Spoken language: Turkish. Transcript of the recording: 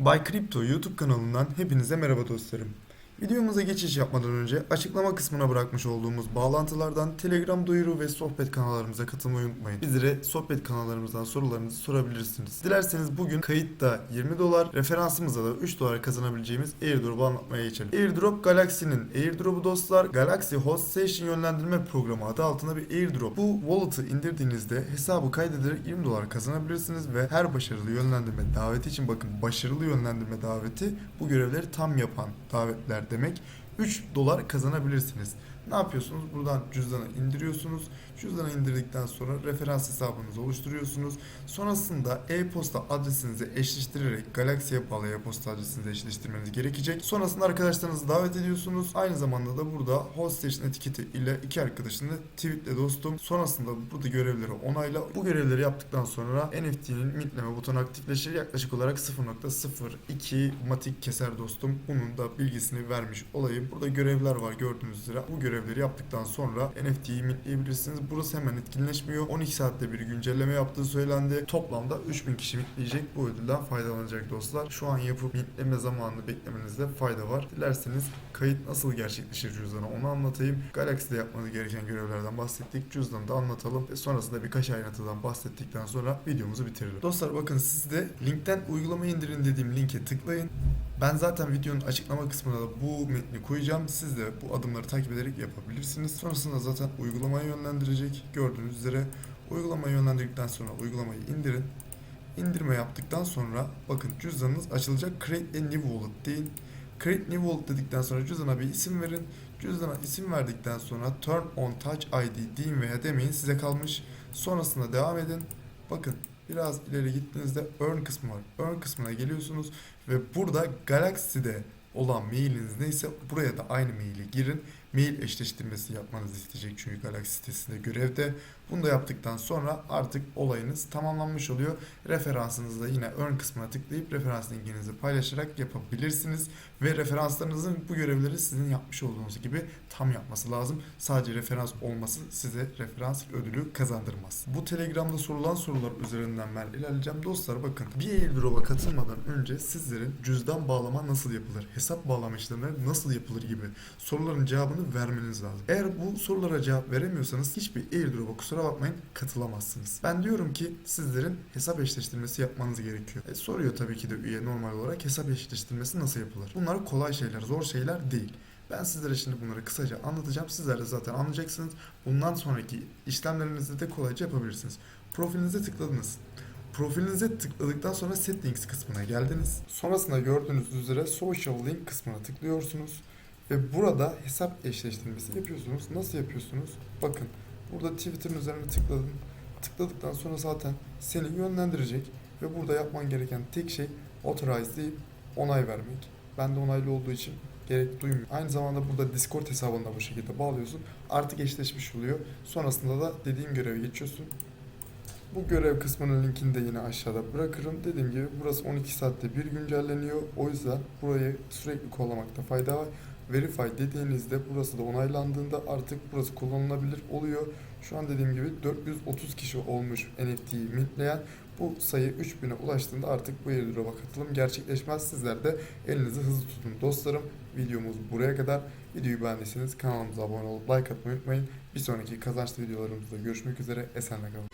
Bay Crypto YouTube kanalından hepinize merhaba dostlarım. Videomuza geçiş yapmadan önce açıklama kısmına bırakmış olduğumuz bağlantılardan Telegram duyuru ve sohbet kanallarımıza katılmayı unutmayın. Bizlere sohbet kanallarımızdan sorularınızı sorabilirsiniz. Dilerseniz bugün kayıtta 20 dolar, referansımıza da 3 dolar kazanabileceğimiz airdrop'u anlatmaya geçelim. Airdrop Galaxy'nin airdrop'u dostlar. Galaxy Host Station yönlendirme programı adı altında bir airdrop. Bu wallet'ı indirdiğinizde hesabı kaydederek 20 dolar kazanabilirsiniz ve her başarılı yönlendirme daveti için bakın başarılı yönlendirme daveti bu görevleri tam yapan davetler demek. 3 dolar kazanabilirsiniz. Ne yapıyorsunuz? Buradan cüzdana indiriyorsunuz. Cüzdana indirdikten sonra referans hesabınızı oluşturuyorsunuz. Sonrasında e-posta adresinizi eşleştirerek Galaxy'ye bağlı e-posta adresinizi eşleştirmeniz gerekecek. Sonrasında arkadaşlarınızı davet ediyorsunuz. Aynı zamanda da burada host etiketi ile iki arkadaşını tweetle dostum. Sonrasında burada görevleri onayla. Bu görevleri yaptıktan sonra NFT'nin mintleme butonu aktifleşir. Yaklaşık olarak 0.02 matik keser dostum. Bunun da bilgisini vermiş olayım. Burada görevler var gördüğünüz üzere. Bu görevleri yaptıktan sonra NFT'yi mintleyebilirsiniz. Burası hemen etkinleşmiyor. 12 saatte bir güncelleme yaptığı söylendi. Toplamda 3000 kişi mintleyecek. Bu ödülden faydalanacak dostlar. Şu an yapıp mintleme zamanını beklemenizde fayda var. Dilerseniz kayıt nasıl gerçekleşir cüzdana onu anlatayım. Galaxy'de yapmanız gereken görevlerden bahsettik. Cüzdanı da anlatalım. Ve sonrasında birkaç ayrıntıdan bahsettikten sonra videomuzu bitirelim. Dostlar bakın siz de linkten uygulamayı indirin dediğim linke tıklayın. Ben zaten videonun açıklama kısmına da bu metni koyacağım. Siz de bu adımları takip ederek yapabilirsiniz. Sonrasında zaten uygulamaya yönlendirecek. Gördüğünüz üzere uygulamayı yönlendirdikten sonra uygulamayı indirin. İndirme yaptıktan sonra bakın cüzdanınız açılacak. Create a new wallet deyin. Create new wallet dedikten sonra cüzdana bir isim verin. Cüzdana isim verdikten sonra turn on touch ID deyin veya demeyin size kalmış. Sonrasında devam edin. Bakın biraz ileri gittiğinizde earn kısmı var. Earn kısmına geliyorsunuz ve burada Galaxy'de olan mailiniz neyse buraya da aynı maili girin. Mail eşleştirmesi yapmanızı isteyecek çünkü Galaxy sitesinde görevde. Bunu da yaptıktan sonra artık olayınız tamamlanmış oluyor. Referansınızda yine earn kısmına tıklayıp referans linkinizi paylaşarak yapabilirsiniz. Ve referanslarınızın bu görevleri sizin yapmış olduğunuz gibi tam yapması lazım. Sadece referans olması size referans ödülü kazandırmaz. Bu Telegram'da sorulan sorular üzerinden ben ilerleyeceğim. Dostlar bakın bir airdrop'a katılmadan önce sizlerin cüzdan bağlama nasıl yapılır, hesap bağlama işlemleri nasıl yapılır gibi soruların cevabını vermeniz lazım. Eğer bu sorulara cevap veremiyorsanız hiçbir airdrop'a kusura bakmayın katılamazsınız. Ben diyorum ki sizlerin hesap eşleştirmesi yapmanız gerekiyor. E, soruyor tabii ki de üye normal olarak hesap eşleştirmesi nasıl yapılır? Bunlar kolay şeyler, zor şeyler değil. Ben sizlere şimdi bunları kısaca anlatacağım. Sizler de zaten anlayacaksınız. Bundan sonraki işlemlerinizi de kolayca yapabilirsiniz. Profilinize tıkladınız. Profilinize tıkladıktan sonra settings kısmına geldiniz. Sonrasında gördüğünüz üzere social link kısmına tıklıyorsunuz. Ve burada hesap eşleştirmesi yapıyorsunuz. Nasıl yapıyorsunuz? Bakın burada Twitter'ın üzerine tıkladın. Tıkladıktan sonra zaten seni yönlendirecek. Ve burada yapman gereken tek şey authorize deyip onay vermek. Ben de onaylı olduğu için gerek duymuyor. Aynı zamanda burada Discord hesabını da bu şekilde bağlıyorsun. Artık eşleşmiş oluyor. Sonrasında da dediğim göreve geçiyorsun. Bu görev kısmının linkini de yine aşağıda bırakırım. Dediğim gibi burası 12 saatte bir güncelleniyor. O yüzden burayı sürekli kollamakta fayda var verify dediğinizde burası da onaylandığında artık burası kullanılabilir oluyor. Şu an dediğim gibi 430 kişi olmuş NFT'yi mintleyen. Bu sayı 3000'e ulaştığında artık bu airdrop'a katılım gerçekleşmez. Sizler de elinizi hızlı tutun dostlarım. Videomuz buraya kadar. Videoyu beğendiyseniz kanalımıza abone olup like atmayı unutmayın. Bir sonraki kazançlı videolarımızda görüşmek üzere. Esenle kalın.